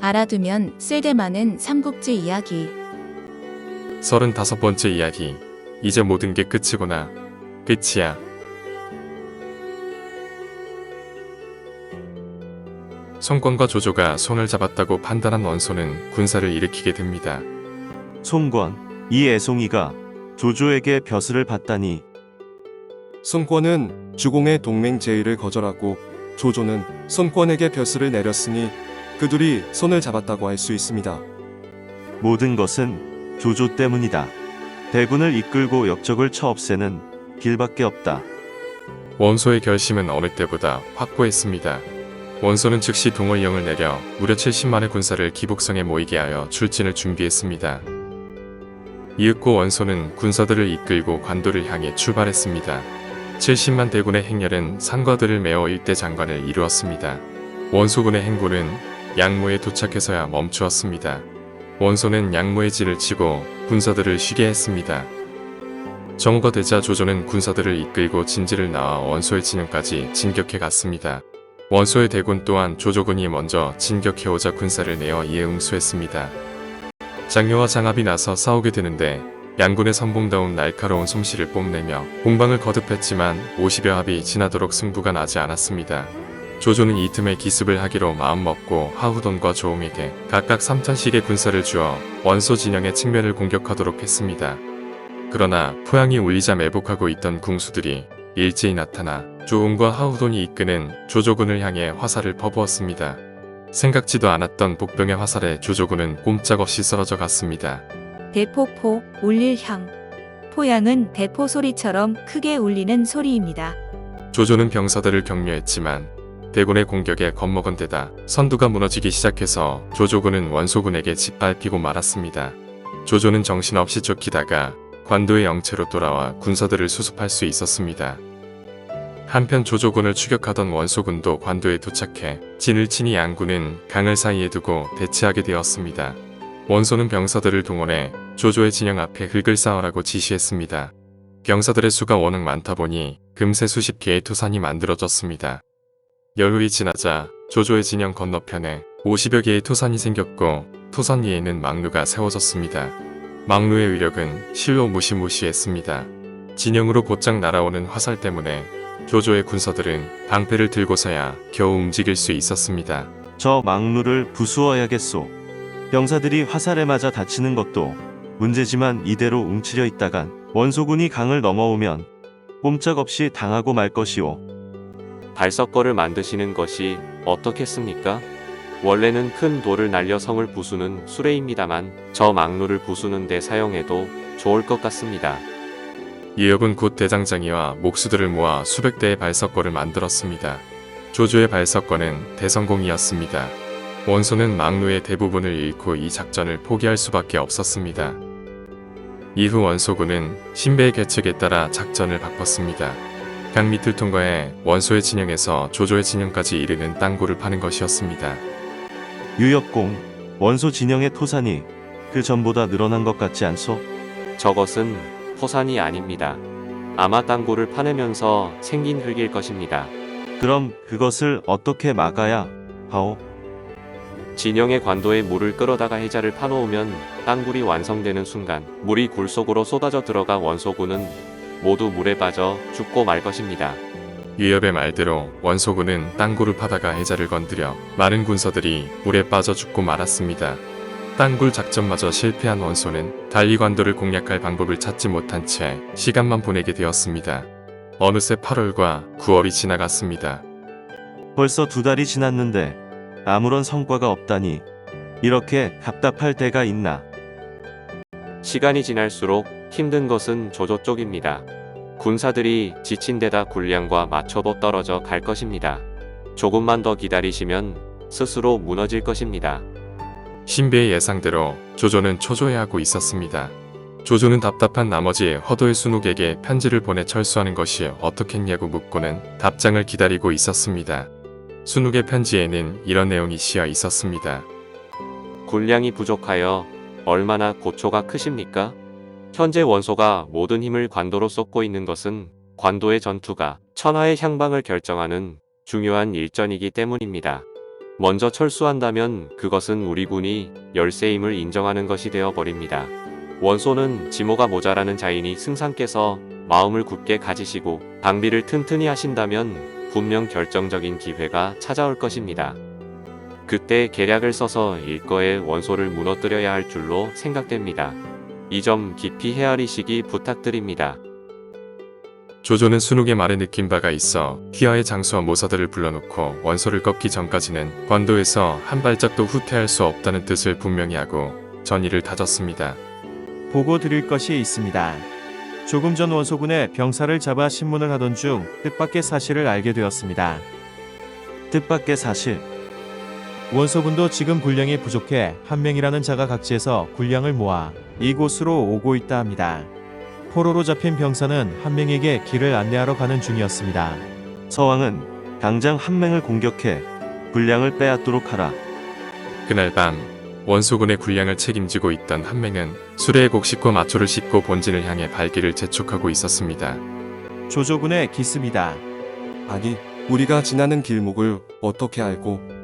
알아두면 쓸데많은 삼국지 이야기. 서른다섯 번째 이야기. 이제 모든 게 끝이구나. 끝이야. 손권과 조조가 손을 잡았다고 판단한 원소는 군사를 일으키게 됩니다. 송권, 이 애송이가 조조에게 벼슬을 받다니 손권은 주공의 동맹 제의를 거절하고 조조는 손권에게 벼슬을 내렸으니 그둘이 손을 잡았다고 할 수 있습니다. 모든 것은 조조 때문이다. 대군을 이끌고 역적을 쳐 없애는 길밖에 없다. 원소의 결심은 어느 때보다 확고했습니다. 원소는 즉시 동호이령을 내려 무려 70만의 군사를 기복성에 모이게 하여 출진을 준비했습니다. 이윽고 원소는 군사들을 이끌고 관도를 향해 출발했습니다. 70만 대군의 행렬은 상과들을 메어 일대 장관을 이루었습니다. 원소군의 행군은 양모에 도착해서야 멈추었습니다. 원소는 양모의 진을 치고 군사들을 쉬게 했습니다. 정오가 되자 조조는 군사들을 이끌고 진지를 나와 원소의 진영까지 진격해 갔습니다. 원소의 대군 또한 조조군이 먼저 진격해오자 군사를 내어 이에 응수했습니다. 장려와 장합이 나서 싸우게 되는데 양군의 선봉다운 날카로운 솜씨를 뽐내며 공방을 거듭했지만 50여 합이 지나도록 승부가 나지 않았습니다. 조조는 이 틈에 기습을 하기로 마음먹고 하후돈과 조홍에게 각각 3천씩의 군사를 주어 원소 진영의 측면을 공격하도록 했습니다. 그러나 포양이 울리자 매복하고 있던 궁수들이 일제히 나타나 조웅과 하우돈이 이끄는 조조군을 향해 화살을 퍼부었습니다. 생각지도 않았던 복병의 화살에 조조군은 꼼짝없이 쓰러져 갔습니다. 대포포, 울릴 향. 포양은 대포 소리처럼 크게 울리는 소리입니다. 조조는 병사들을 격려했지만 대군의 공격에 겁먹은 데다 선두가 무너지기 시작해서 조조군은 원소군에게 짓밟히고 말았습니다. 조조는 정신없이 쫓기다가 관도의 영체로 돌아와 군사들을 수습할 수 있었습니다. 한편 조조군을 추격하던 원소군도 관도에 도착해 진을 치니 양군은 강을 사이에 두고 대치하게 되었습니다. 원소는 병사들을 동원해 조조의 진영 앞에 흙을 쌓으라고 지시했습니다. 병사들의 수가 워낙 많다 보니 금세 수십 개의 토산이 만들어졌습니다. 열흘이 지나자 조조의 진영 건너편에 50여 개의 토산이 생겼고 토산 위에는 망루가 세워졌습니다. 망루의 위력은 실로 무시무시했습니다. 진영으로 곧장 날아오는 화살 때문에 조조의 군사들은 방패를 들고서야 겨우 움직일 수 있었습니다. 저 망루를 부수어야겠소. 병사들이 화살에 맞아 다치는 것도 문제지만 이대로 움츠려 있다간 원소군이 강을 넘어오면 꼼짝없이 당하고 말 것이오. 발석거를 만드시는 것이 어떻겠습니까? 원래는 큰 돌을 날려 성을 부수는 수레입니다만 저 망루를 부수는 데 사용해도 좋을 것 같습니다. 이업은 곧 대장장이와 목수들을 모아 수백 대의 발석거를 만들었습니다. 조조의 발석거는 대성공이었습니다. 원소는 망루의 대부분을 잃고 이 작전을 포기할 수밖에 없었습니다. 이후 원소군은 신배의 계책에 따라 작전을 바꿨습니다. 강 밑을 통과해 원소의 진영에서 조조의 진영까지 이르는 땅굴을 파는 것이었습니다. 유협공, 원소 진영의 토산이 그 전보다 늘어난 것 같지 않소? 저것은 토산이 아닙니다. 아마 땅굴을 파내면서 생긴 흙일 것입니다. 그럼 그것을 어떻게 막아야 하오? 진영의 관도에 물을 끌어다가 해자를 파놓으면 땅굴이 완성되는 순간 물이 굴 속으로 쏟아져 들어가 원소군은 모두 물에 빠져 죽고 말 것입니다. 유협의 말대로 원소군은 땅굴을 파다가 해자를 건드려 많은 군사들이 물에 빠져 죽고 말았습니다. 땅굴 작전마저 실패한 원소는 달리 관도를 공략할 방법을 찾지 못한 채 시간만 보내게 되었습니다. 어느새 8월과 9월이 지나갔습니다. 벌써 두 달이 지났는데 아무런 성과가 없다니 이렇게 답답할 때가 있나? 시간이 지날수록 힘든 것은 조조 쪽입니다. 군사들이 지친 데다 군량과 맞춰도 떨어져 갈 것입니다. 조금만 더 기다리시면 스스로 무너질 것입니다. 신비의 예상대로 조조는 초조해하고 있었습니다. 조조는 답답한 나머지 허도의 순욱에게 편지를 보내 철수하는 것이 어떻겠냐고 묻고는 답장을 기다리고 있었습니다. 순욱의 편지에는 이런 내용이 씌어 있었습니다. 군량이 부족하여 얼마나 고초가 크십니까? 현재 원소가 모든 힘을 관도로 쏟고 있는 것은 관도의 전투가 천하의 향방을 결정하는 중요한 일전이기 때문입니다. 먼저 철수한다면 그것은 우리 군이 열세임을 인정하는 것이 되어 버립니다. 원소는 지모가 모자라는 자인이 승상께서 마음을 굳게 가지시고 방비를 튼튼히 하신다면 분명 결정적인 기회가 찾아올 것입니다. 그때 계략을 써서 일거에 원소를 무너뜨려야 할 줄로 생각됩니다. 이 점 깊이 헤아리시기 부탁드립니다. 조조는 순욱의 말에 느낀 바가 있어 휘하의 장수와 모사들을 불러놓고 원소를 꺾기 전까지는 관도에서 한 발짝도 후퇴할 수 없다는 뜻을 분명히 하고 전의를 다졌습니다. 보고 드릴 것이 있습니다. 조금 전 원소군의 병사를 잡아 신문을 하던 중 뜻밖의 사실을 알게 되었습니다. 뜻밖의 사실. 원소군도 지금 군량이 부족해 한 명이라는 자가 각지에서 군량을 모아 이곳으로 오고 있다 합니다. 포로로 잡힌 병사는 한 명에게 길을 안내하러 가는 중이었습니다. 서왕은 당장 한 명을 공격해 군량을 빼앗도록 하라. 그날 밤 원소군의 군량을 책임지고 있던 한맹은 수레의 곡식과 마초를 싣고 본진을 향해 발길을 재촉하고 있었습니다. 조조군의 기습이다. 아니, 우리가 지나는 길목을 어떻게 알고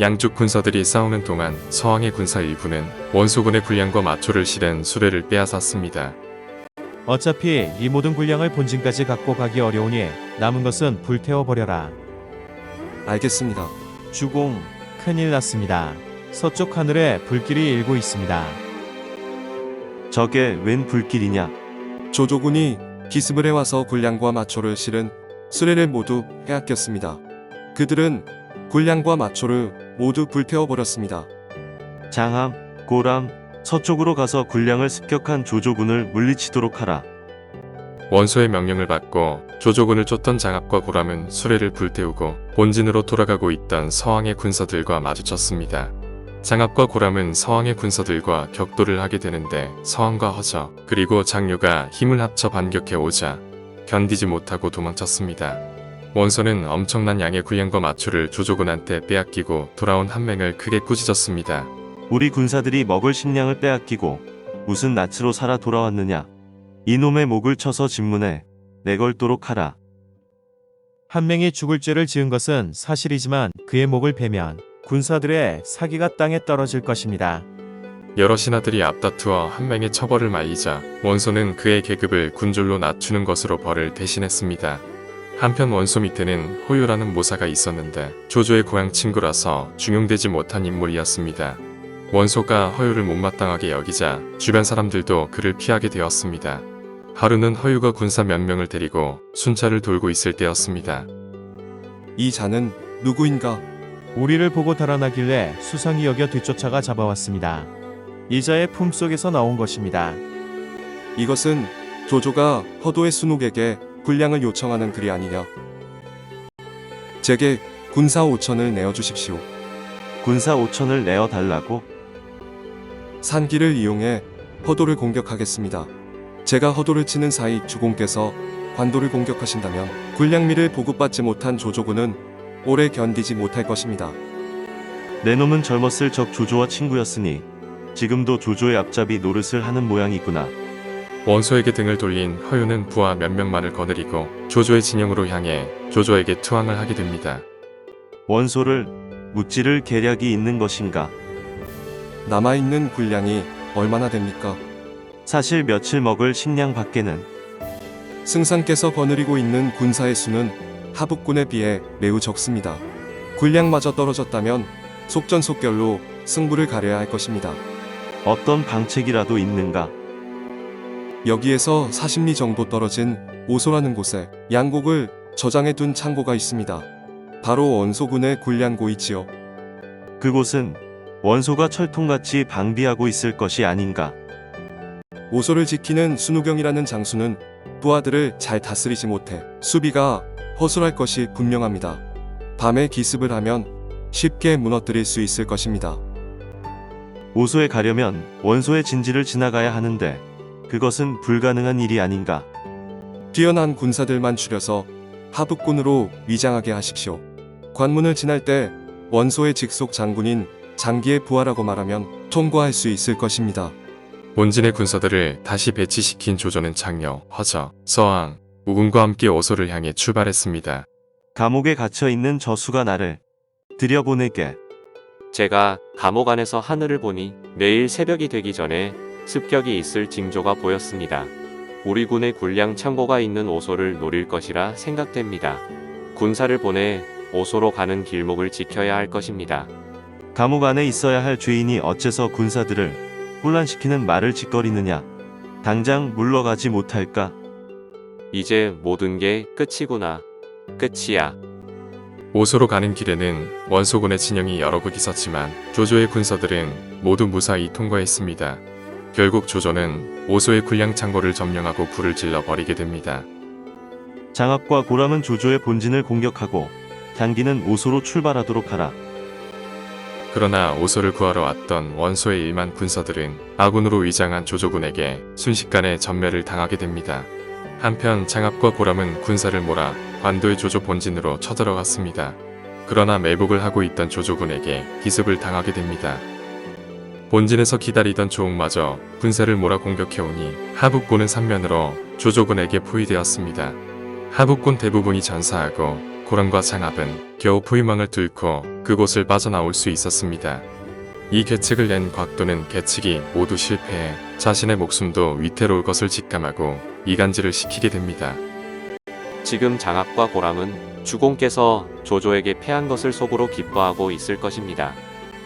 양쪽 군사들이 싸우는 동안 서왕의 군사 일부는 원소군의 군량과 마초를 실은 수레를 빼앗았습니다. 어차피 이 모든 군량을 본진까지 갖고 가기 어려우니 남은 것은 불태워 버려라. 알겠습니다. 주공 큰일 났습니다. 서쪽 하늘에 불길이 일고 있습니다. 저게 웬 불길이냐? 조조군이 기습을 해와서 군량과 마초를 실은 수레를 모두 빼앗겼습니다. 그들은 군량과 마초를 모두 불태워버렸습니다. 장함, 고람, 서쪽으로 가서 군량을 습격한 조조군을 물리치도록 하라. 원소의 명령을 받고 조조군을 쫓던 장압과 고람은 수레를 불태우고 본진으로 돌아가고 있던 서왕의 군사들과 마주쳤습니다. 장압과 고람은 서왕의 군사들과 격돌을 하게 되는데 서왕과 허저 그리고 장류가 힘을 합쳐 반격해 오자 견디지 못하고 도망쳤습니다. 원소는 엄청난 양의 군량과 마초를 조조군한테 빼앗기고 돌아온 한맹을 크게 꾸짖었습니다. 우리 군사들이 먹을 식량을 빼앗기고 무슨 낯으로 살아 돌아왔느냐? 이놈의 목을 쳐서 진문에 내걸도록 하라. 한 명이 죽을 죄를 지은 것은 사실이지만 그의 목을 베면 군사들의 사기가 땅에 떨어질 것입니다. 여러 신하들이 앞다투어 한맹의 처벌을 말리자 원소는 그의 계급을 군졸로 낮추는 것으로 벌을 대신했습니다. 한편 원소 밑에는 호유라는 모사가 있었는데 조조의 고향 친구라서 중용되지 못한 인물이었습니다. 원소가 허유를 못마땅하게 여기자 주변 사람들도 그를 피하게 되었습니다. 하루는 허유가 군사 몇 명을 데리고 순찰을 돌고 있을 때였습니다. 이 자는 누구인가? 우리를 보고 달아나길래 수상히 여겨 뒤쫓아가 잡아왔습니다. 이자의 품속에서 나온 것입니다. 이것은 조조가 허도의 순욱에게 군량을 요청하는 글이 아니냐. 제게 군사 5천을 내어주십시오. 군사 5천을 내어 달라고? 산길을 이용해 허도를 공격하겠습니다. 제가 허도를 치는 사이 주공께서 관도를 공격하신다면 군량미를 보급받지 못한 조조군은 오래 견디지 못할 것입니다. 내 놈은 젊었을 적 조조와 친구였으니 지금도 조조의 앞잡이 노릇을 하는 모양이구나. 원소에게 등을 돌린 허유는 부하 몇 명만을 거느리고 조조의 진영으로 향해 조조에게 투항을 하게 됩니다. 원소를 무찌를 계략이 있는 것인가? 남아있는 군량이 얼마나 됩니까? 사실 며칠 먹을 식량 밖에는 승상께서 거느리고 있는 군사의 수는 하북군에 비해 매우 적습니다. 군량마저 떨어졌다면 속전속결로 승부를 가려야 할 것입니다. 어떤 방책이라도 있는가? 여기에서 40리 정도 떨어진 오소라는 곳에 양곡을 저장해 둔 창고가 있습니다. 바로 원소군의 군량고이지요. 그곳은 원소가 철통같이 방비하고 있을 것이 아닌가? 오소를 지키는 순우경이라는 장수는 부하들을 잘 다스리지 못해 수비가 허술할 것이 분명합니다. 밤에 기습을 하면 쉽게 무너뜨릴 수 있을 것입니다. 오소에 가려면 원소의 진지를 지나가야 하는데 그것은 불가능한 일이 아닌가? 뛰어난 군사들만 추려서 하북군으로 위장하게 하십시오. 관문을 지날 때 원소의 직속 장군인 장기의 부하라고 말하면 통과할 수 있을 것입니다. 본진의 군사들을 다시 배치시킨 조조는 장려, 허저, 서왕, 우군과 함께 오소를 향해 출발했습니다. 감옥에 갇혀 있는 저수가 나를 들여보내게. 제가 감옥 안에서 하늘을 보니 내일 새벽이 되기 전에 습격이 있을 징조가 보였습니다. 우리 군의 군량 창고가 있는 오소를 노릴 것이라 생각됩니다. 군사를 보내 오소로 가는 길목을 지켜야 할 것입니다. 감옥 안에 있어야 할 죄인이 어째서 군사들을 혼란시키는 말을 짓거리느냐. 당장 물러가지 못할까? 이제 모든 게 끝이구나. 끝이야. 오소로 가는 길에는 원소군의 진영이 여러 곳 있었지만 조조의 군사들은 모두 무사히 통과했습니다. 결국 조조는 오소의 군량 창고를 점령하고 불을 질러 버리게 됩니다. 장압과 고람은 조조의 본진을 공격하고 장기는 오소로 출발하도록 하라. 그러나 오소를 구하러 왔던 원소의 일만 군사들은 아군으로 위장한 조조군에게 순식간에 전멸을 당하게 됩니다. 한편 장압과 고람은 군사를 몰아 관도의 조조 본진으로 쳐들어갔습니다. 그러나 매복을 하고 있던 조조군에게 기습을 당하게 됩니다. 본진에서 기다리던 조옥마저 군사를 몰아 공격해오니 하북군은 삼면으로 조조군에게 포위되었습니다. 하북군 대부분이 전사하고 고람과 장압은 겨우 포위망을 뚫고 그곳을 빠져나올 수 있었습니다. 이 계책을 낸 곽도는 계측이 모두 실패해 자신의 목숨도 위태로울 것을 직감하고 이간질을 시키게 됩니다. 지금 장압과 고람은 주공께서 조조에게 패한 것을 속으로 기뻐하고 있을 것입니다.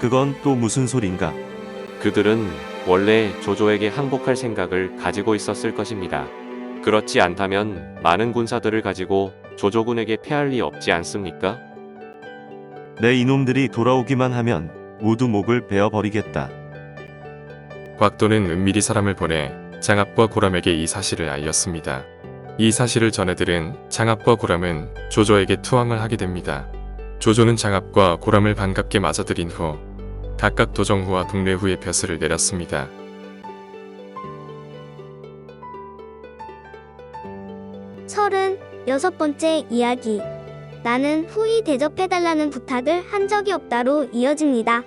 그건 또 무슨 소린가? 그들은 원래 조조에게 항복할 생각을 가지고 있었을 것입니다. 그렇지 않다면 많은 군사들을 가지고 조조군에게 패할 리 없지 않습니까? 내 이놈들이 돌아오기만 하면 모두 목을 베어버리겠다. 곽도는 은밀히 사람을 보내 장압과 고람에게 이 사실을 알렸습니다. 이 사실을 전해들은 장압과 고람은 조조에게 투항을 하게 됩니다. 조조는 장압과 고람을 반갑게 맞아들인 후 각각 도정후와 동래후의 벼슬을 내렸습니다. 서른 여섯 번째 이야기. 나는 후이 대접해달라는 부탁을 한 적이 없다로 이어집니다.